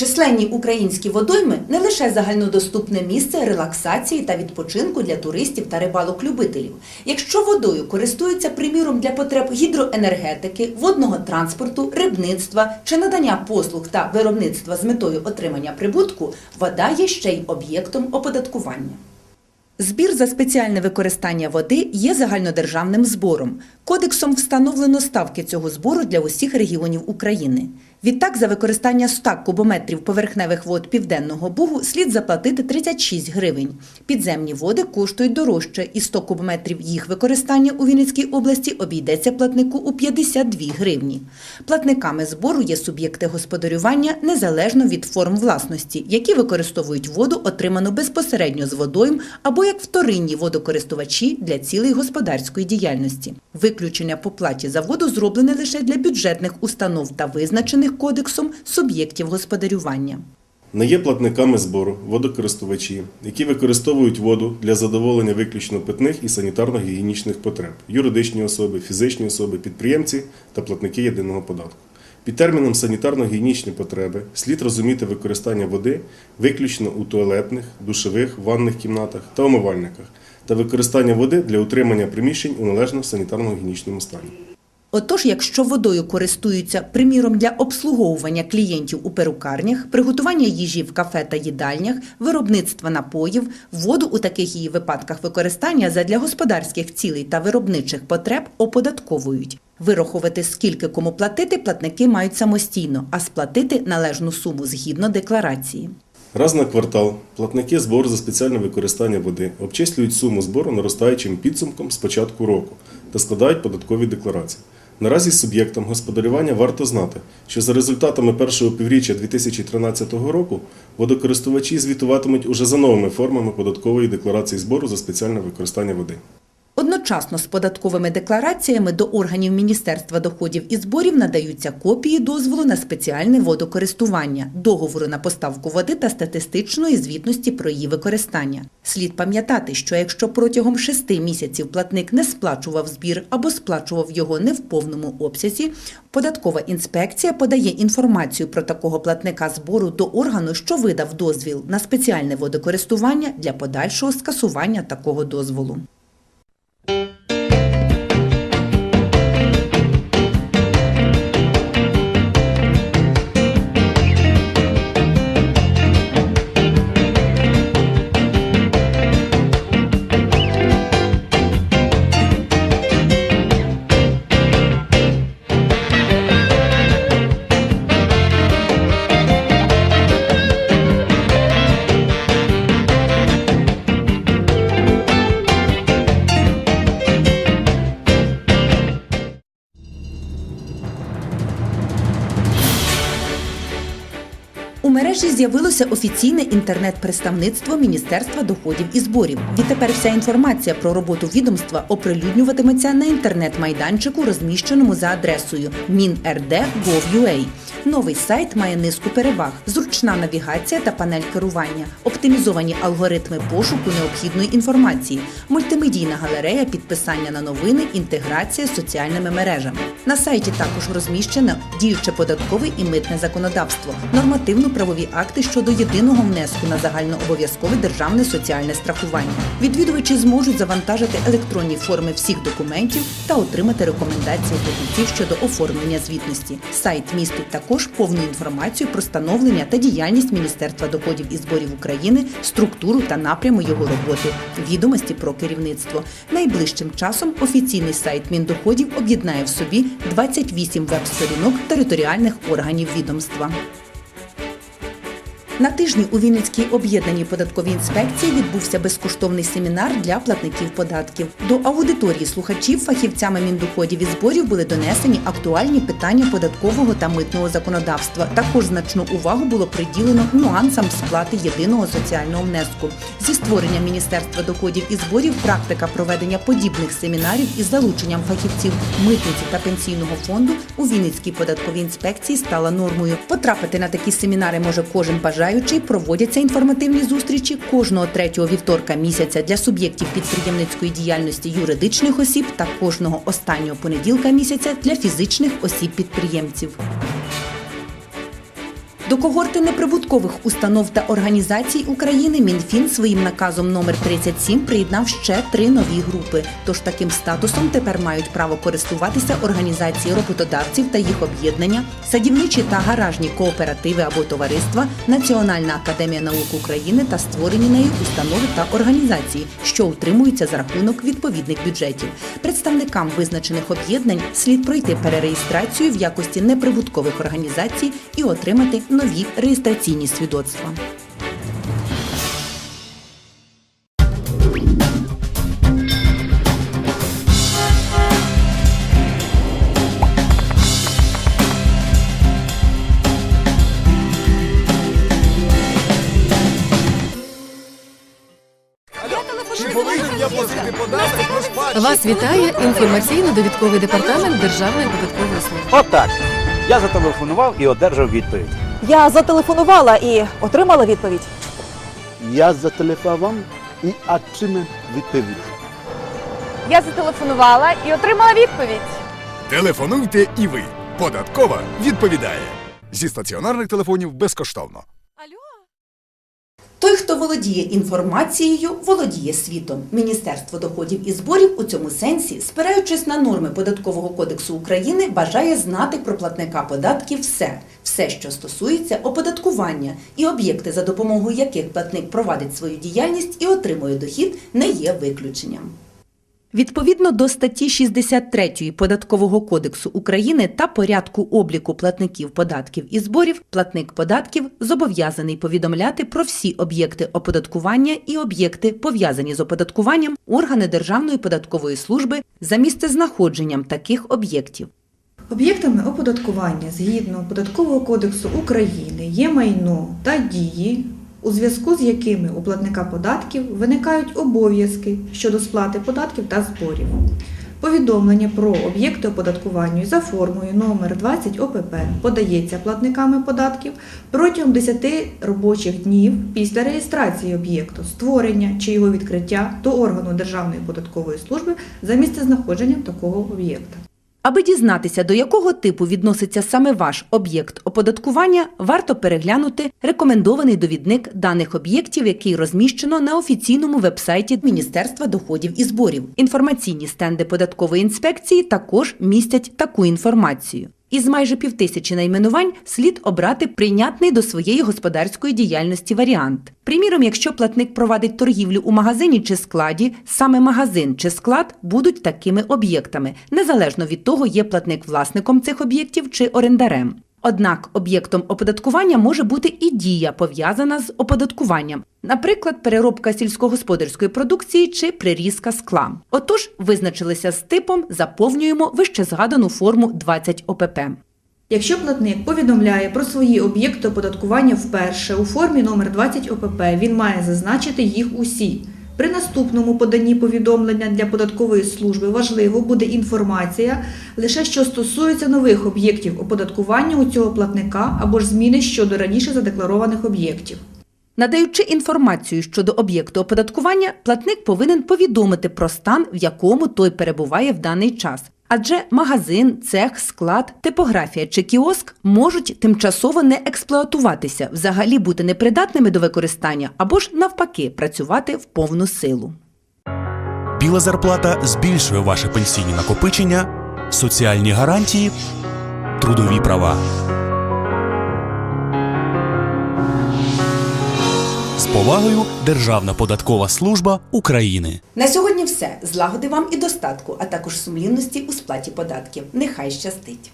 Численні українські водойми не лише загальнодоступне місце релаксації та відпочинку для туристів та рибалок-любителів. Якщо водою користуються приміром для потреб гідроенергетики, водного транспорту, рибництва чи надання послуг та виробництва з метою отримання прибутку, вода є ще й об'єктом оподаткування. Збір за спеціальне використання води є загальнодержавним збором. Кодексом встановлено ставки цього збору для усіх регіонів України. Відтак, за використання 100 кубометрів поверхневих вод Південного Бугу слід заплатити 36 гривень. Підземні води коштують дорожче, і 100 кубометрів їх використання у Вінницькій області обійдеться платнику у 52 гривні. Платниками збору є суб'єкти господарювання незалежно від форм власності, які використовують воду, отриману безпосередньо з водойм або як вторинні водокористувачі для цілей господарської діяльності. Виключення по платі за воду зроблене лише для бюджетних установ та визначених кодексом суб'єктів господарювання. Не є платниками збору водокористувачі, які використовують воду для задоволення виключно питних і санітарно-гігієнічних потреб, юридичні особи, фізичні особи, підприємці та платники єдиного податку. Під терміном санітарно-гігієнічні потреби слід розуміти використання води виключно у туалетних, душових, ванних кімнатах та умивальниках та використання води для утримання приміщень у належно санітарно-гігієнічному стані. Отож, якщо водою користуються, приміром, для обслуговування клієнтів у перукарнях, приготування їжі в кафе та їдальнях, виробництва напоїв, воду у таких її випадках використання задля господарських цілей та виробничих потреб оподатковують. Вирахувати, скільки кому платити, платники мають самостійно, а сплатити належну суму згідно декларації. Раз на квартал платники збору за спеціальне використання води обчислюють суму збору наростаючим підсумком з початку року та складають податкові декларації. Наразі суб'єктам господарювання варто знати, що за результатами першого півріччя 2013 року водокористувачі звітуватимуть уже за новими формами податкової декларації збору за спеціальне використання води. Одночасно з податковими деклараціями до органів Міністерства доходів і зборів надаються копії дозволу на спеціальне водокористування, договору на поставку води та статистичної звітності про її використання. Слід пам'ятати, що якщо протягом шести місяців платник не сплачував збір або сплачував його не в повному обсязі, податкова інспекція подає інформацію про такого платника збору до органу, що видав дозвіл на спеціальне водокористування для подальшого скасування такого дозволу. З'явилося офіційне інтернет-представництво Міністерства доходів і зборів. Відтепер вся інформація про роботу відомства оприлюднюватиметься на інтернет-майданчику, розміщеному за адресою minrd.gov.ua. Новий сайт має низку переваг: зручна навігація та панель керування, оптимізовані алгоритми пошуку необхідної інформації, мультимедійна галерея підписання на новини, інтеграція з соціальними мережами. На сайті також розміщено діюче податкове і митне законодавство, нормативно-правові акти щодо єдиного внеску на загальнообов'язкове державне соціальне страхування. Відвідувачі зможуть завантажити електронні форми всіх документів та отримати рекомендації фахівців щодо оформлення звітності. Сайт містить також повну інформацію про становлення та діяльність Міністерства доходів і зборів України, структуру та напряму його роботи, відомості про керівництво. Найближчим часом офіційний сайт Міндоходів об'єднає в собі 28 веб-сторінок територіальних органів відомства. На тижні у Вінницькій об'єднаній податковій інспекції відбувся безкоштовний семінар для платників податків. До аудиторії слухачів фахівцями міндоходів і зборів були донесені актуальні питання податкового та митного законодавства. Також значну увагу було приділено нюансам сплати єдиного соціального внеску. Зі створення Міністерства доходів і зборів практика проведення подібних семінарів із залученням фахівців митниці та пенсійного фонду у Вінницькій податковій інспекції стала нормою. Потрапити на такі семінари може кожен бажаючий. Проводяться інформативні зустрічі кожного третього вівторка місяця для суб'єктів підприємницької діяльності юридичних осіб та кожного останнього понеділка місяця для фізичних осіб-підприємців. До когорти неприбуткових установ та організацій України Мінфін своїм наказом номер 37 приєднав ще три нові групи. Тож таким статусом тепер мають право користуватися організації роботодавців та їх об'єднання, садівничі та гаражні кооперативи або товариства, Національна академія наук України та створені нею установи та організації, що утримуються за рахунок відповідних бюджетів. Представникам визначених об'єднань слід пройти перереєстрацію в якості неприбуткових організацій і отримати нові реєстраційні свідоцтва. Вас вітає інформаційно-довідковий департамент Державної податкової служби. Отак. Я зателефонував і одержав відповідь. Я зателефонувала і отримала відповідь. Я зателефонував і отримав відповідь. Я зателефонувала і отримала відповідь. Телефонуйте і ви. Податкова відповідає. Зі стаціонарних телефонів безкоштовно. Той, хто володіє інформацією, володіє світом. Міністерство доходів і зборів у цьому сенсі, спираючись на норми податкового кодексу України, бажає знати про платника податків все, все, що стосується оподаткування, і об'єкти, за допомогою яких платник провадить свою діяльність і отримує дохід, не є виключенням. Відповідно до статті 63 Податкового кодексу України та порядку обліку платників податків і зборів, платник податків зобов'язаний повідомляти про всі об'єкти оподаткування і об'єкти, пов'язані з оподаткуванням, органи Державної податкової служби за місцезнаходженням таких об'єктів. Об'єктами оподаткування згідно Податкового кодексу України є майно та дії, у зв'язку з якими у платника податків виникають обов'язки щодо сплати податків та зборів. Повідомлення про об'єкти оподаткування за формою номер 20 ОПП подається платниками податків протягом 10 робочих днів після реєстрації об'єкту, створення чи його відкриття до органу Державної податкової служби за місцезнаходженням такого об'єкта. Аби дізнатися, до якого типу відноситься саме ваш об'єкт оподаткування, варто переглянути рекомендований довідник даних об'єктів, який розміщено на офіційному вебсайті Міністерства доходів і зборів. Інформаційні стенди податкової інспекції також містять таку інформацію. Із майже півтисячі найменувань слід обрати прийнятний до своєї господарської діяльності варіант. Приміром, якщо платник провадить торгівлю у магазині чи складі, саме магазин чи склад будуть такими об'єктами, незалежно від того, є платник власником цих об'єктів чи орендарем. Однак об'єктом оподаткування може бути і дія, пов'язана з оподаткуванням, наприклад, переробка сільськогосподарської продукції чи прирізка скла. Отож, визначилися з типом, заповнюємо вищезгадану форму 20 ОПП. Якщо платник повідомляє про свої об'єкти оподаткування вперше у формі номер 20 ОПП, він має зазначити їх усі. При наступному поданні повідомлення для податкової служби важливо буде інформація лише що стосується нових об'єктів оподаткування у цього платника або ж зміни щодо раніше задекларованих об'єктів. Надаючи інформацію щодо об'єкту оподаткування, платник повинен повідомити про стан, в якому той перебуває в даний час. Адже магазин, цех, склад, типографія чи кіоск можуть тимчасово не експлуатуватися, взагалі бути непридатними до використання або ж навпаки працювати в повну силу. Біла зарплата збільшує ваше пенсійні накопичення, соціальні гарантії, трудові права. Повагою Державна податкова служба України. На сьогодні все. Злагоди вам і достатку, а також сумлінності у сплаті податків. Нехай щастить!